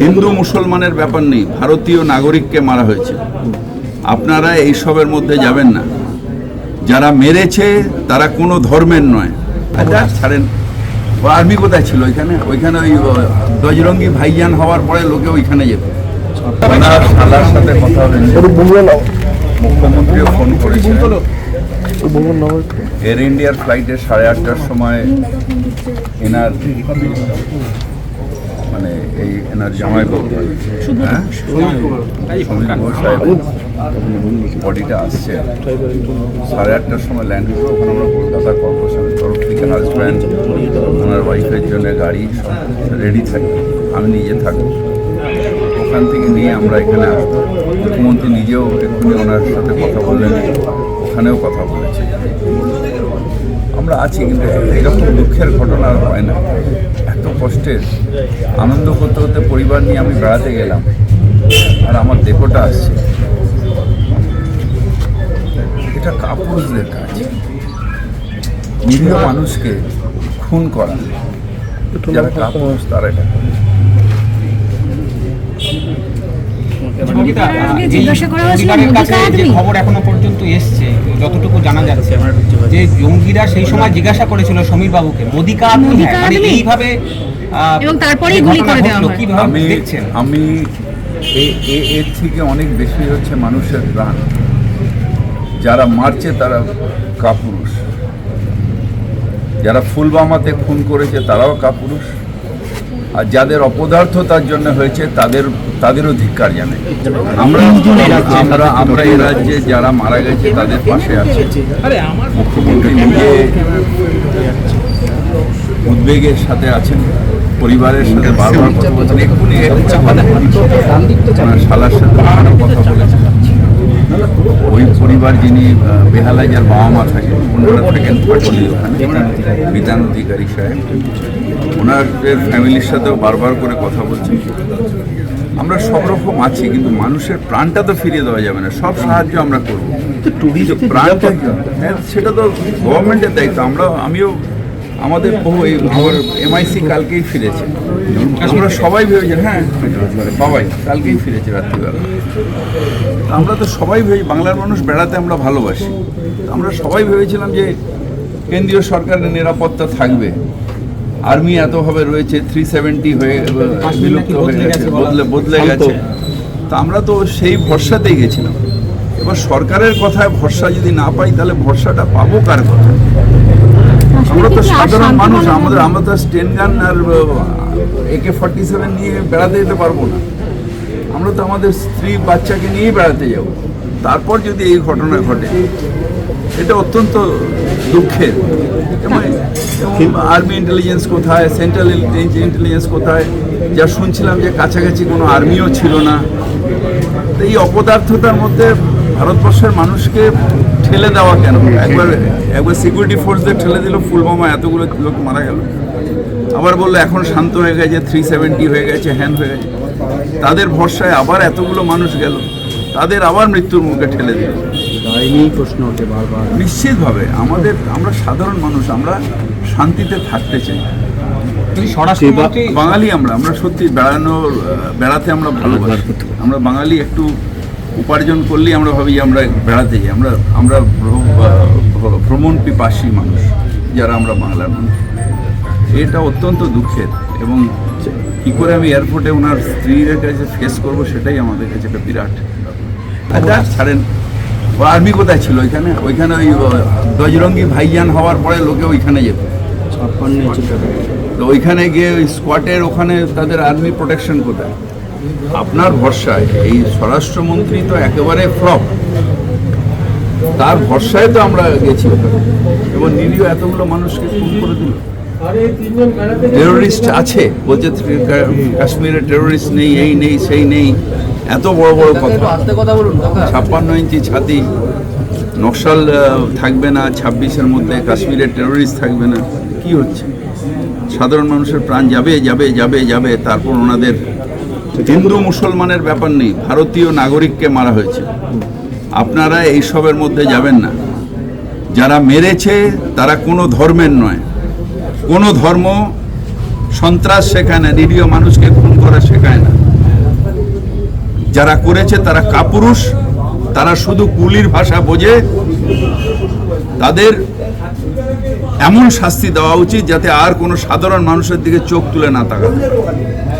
হিন্দু মুসলমানের ব্যাপার নেই ভারতীয় নাগরিককে মারা হয়েছে। আপনারা এইসবের মধ্যে যাবেন না। যারা মেরেছে তারা কোনো ধর্মের নয়। ছাড়েন আর্মি কোথায় ছিল ওইখানে? ওইখানে ওই ও, বজরঙ্গি ভাইজান হওয়ার পরে লোকে ওইখানে যেত। সাথে কথা মুখ্যমন্ত্রীও ফোন করেছিলেন। এয়ার ইন্ডিয়ার ফ্লাইটে সাড়ে আটটার সময় এনার মানে এই এনার জামাই হ্যাঁ? সাহেব বডিটা আসছে। সাড়ে আটটার সময় ল্যান্ড করব ওখানে আমরা কলকাতা কর্পোরেশনের তরফ থেকে হাজব্যান্ড ওনার ওয়াইফের জন্য গাড়ি রেডি থাকি। আমি নিজে থাকব। ওখান থেকে নিয়ে আমরা এখানে আসব। মুখ্যমন্ত্রী নিজেও এক্ষুনি ওনার সাথে কথা বললেন। ওখানেও কথা বলেছে। আমরা আছি কিন্তু এরকম দুঃখের ঘটনা আর হয় না। এত কষ্টের আনন্দ করতে করতে পরিবার নিয়ে আমি বেড়াতে গেলাম। আর আমার দেহটা আসছে। এটা কাপুরুষদের কাজ। নিরীহ মানুষকে খুন করা। যারা কাপুরুষ তারা এটা করে। জঙ্গিতা, আজকে জিজ্ঞাসা করা হয়েছিল পরিবারের মোদি কাছে যে কাদমি। খবর এখনও পর্যন্ত এসছে যতটুকু জানা যাচ্ছে যে জঙ্গিরা সেই সময় জিজ্ঞাসা করেছিল সমীর বাবুকে মোদি কা আদমি মোদি হ্যাঁ, কা মানে এইভাবে এবং তারপরেই গুলি করে দেওয়া হয়। কীভাবে আমি দেখছেন? এর থেকে অনেক বেশি হচ্ছে মানুষের প্রাণ। যারা মারছে তারা কাপুরুষ। যারা ফুলবামাতে খুন করেছে তারাও কাপুরুষ। আর যাদের অপদার্থতার জন্য হয়েছে তাদের তাদেরও ধিক্কার জানে আমরা আমরা আমরা এই রাজ্যে যারা মারা গেছে তাদের পাশে আছে মুখ্যমন্ত্রী নিজে উদ্বেগের সাথে আছেন পরিবারের সাথে বারবার কথা বলছেন এক্ষুনি শালার সাথে কথা বলেছেন ওই পরিবার যিনি বেহালায় যার বাবা মা থাকে ওনারা থাকেন পাটলি ওখানে। বিধান অধিকারী সাহেব। ওনাদের ফ্যামিলির সাথেও বারবার করে কথা বলছেন। আমরা সব রকম আছি কিন্তু মানুষের প্রাণটা তো ফিরিয়ে দেওয়া যাবে না। সব সাহায্য আমরা করব। কিন্তু প্রাণটা হ্যাঁ, সেটা তো গভর্নমেন্টের দায়িত্ব। আমরা আমিও আমাদের বহু এই আমার এমআইসি কালকেই ফিরেছে। আমরা সবাই ভেবেছি হ্যাঁ সবাই কালকেই ফিরেছে রাত্রিবেলা। আমরা তো সবাই ভেবে বাংলার মানুষ বেড়াতে আমরা ভালোবাসি। আমরা সবাই ভেবেছিলাম যে কেন্দ্রীয় সরকারের নিরাপত্তা থাকবে। আর্মি এতভাবে রয়েছে থ্রি সেভেন্টি হয়ে বিলুপ্ত হয়ে গেছে বদলে বদলে গেছে। তা আমরা তো সেই ভরসাতেই গেছিলাম। এবার সরকারের কথায় ভরসা যদি না পাই তাহলে ভরসাটা পাবো কার কথা? আমরা তো সাধারণ মানুষ আমাদের আমরা তো স্টেন গান আর একে ফর্টি সেভেন নিয়ে বেড়াতে যেতে পারব না। আমরা তো আমাদের স্ত্রী বাচ্চাকে নিয়েই বেড়াতে যাব। তারপর যদি এই ঘটনা ঘটে এটা অত্যন্ত দুঃখের। আর্মি ইন্টেলিজেন্স কোথায় সেন্ট্রাল ইন্টেলিজেন্স কোথায় যা শুনছিলাম যে কাছাকাছি কোনো আর্মিও ছিল না। তো এই অপদার্থতার মধ্যে ভারতবর্ষের মানুষকে ঠেলে দেওয়া কেন? একবার একবার সিকিউরিটি ফোর্সদের ঠেলে দিল ফুলবামা এতগুলো লোক মারা গেল। আবার বলল এখন শান্ত হয়ে গেছে থ্রি সেভেন্টি হয়ে গেছে হ্যান হয়ে গেছে। তাদের ভরসায় আবার এতগুলো মানুষ গেল তাদের আবার মৃত্যুর মুখে ঠেলে দিল। প্রশ্ন ওঠে বারবার। নিশ্চিতভাবে আমাদের আমরা সাধারণ মানুষ আমরা শান্তিতে থাকতে চাই। বাঙালি আমরা আমরা সত্যি বেড়ানোর বেড়াতে আমরা ভালোবাসি। আমরা বাঙালি একটু উপার্জন করলেই আমরা ভাবি আমরা বেড়াতে যাই। আমরা আমরা ভ্রমণ পিপাসী মানুষ যারা আমরা বাংলার মানুষ। এটা অত্যন্ত দুঃখের এবং কি করে আমি এয়ারপোর্টে ওনার স্ত্রীদের কাছে ফেস করব সেটাই আমাদের কাছে একটা বিরাট আচ্ছা ছাড়েন ও আর্মি কোথায় ছিল ওইখানে? ওইখানে ওই আহ, বজরঙ্গি ভাইজান হওয়ার পরে লোকে ওইখানে যেত। তো ওইখানে গিয়ে ওই স্কোয়াটের ওখানে তাদের আর্মি প্রোটেকশন কোথায়? আপনার ভরসায়, এই স্বরাষ্ট্রমন্ত্রী তো একেবারে ফ্লপ। তার ভরসায় তো আমরা গেছি এবং নিরীহ এতগুলো মানুষকে খুন করে দিল। টেরোরিস্ট আছে, বলছে কাশ্মীরে টেরোরিস্ট নেই, এই নেই, সেই নেই। এত বড় বড় কথা। ছাপ্পান্ন ইঞ্চি ছাতি, নকশাল থাকবে না, ছাব্বিশের মধ্যে কাশ্মীরে টেরোরিস্ট থাকবে না। কি হচ্ছে? সাধারণ মানুষের প্রাণ যাবে যাবে যাবে যাবে, তারপর ওনাদের হিন্দু মুসলমানের ব্যাপার নেই, ভারতীয় নাগরিককে মারা হয়েছে। আপনারা এইসবের মধ্যে যাবেন না। যারা মেরেছে, তারা কোনো ধর্মের নয়। কোনো ধর্ম সন্ত্রাস শেখায় না, নিরীহ মানুষকে খুন করা শেখায় না। যারা করেছে, তারা কাপুরুষ। তারা শুধু কুলির ভাষা বোঝে। তাদের এমন শাস্তি দেওয়া উচিত যাতে আর কোনো সাধারণ মানুষের দিকে চোখ তুলে না তাকায়।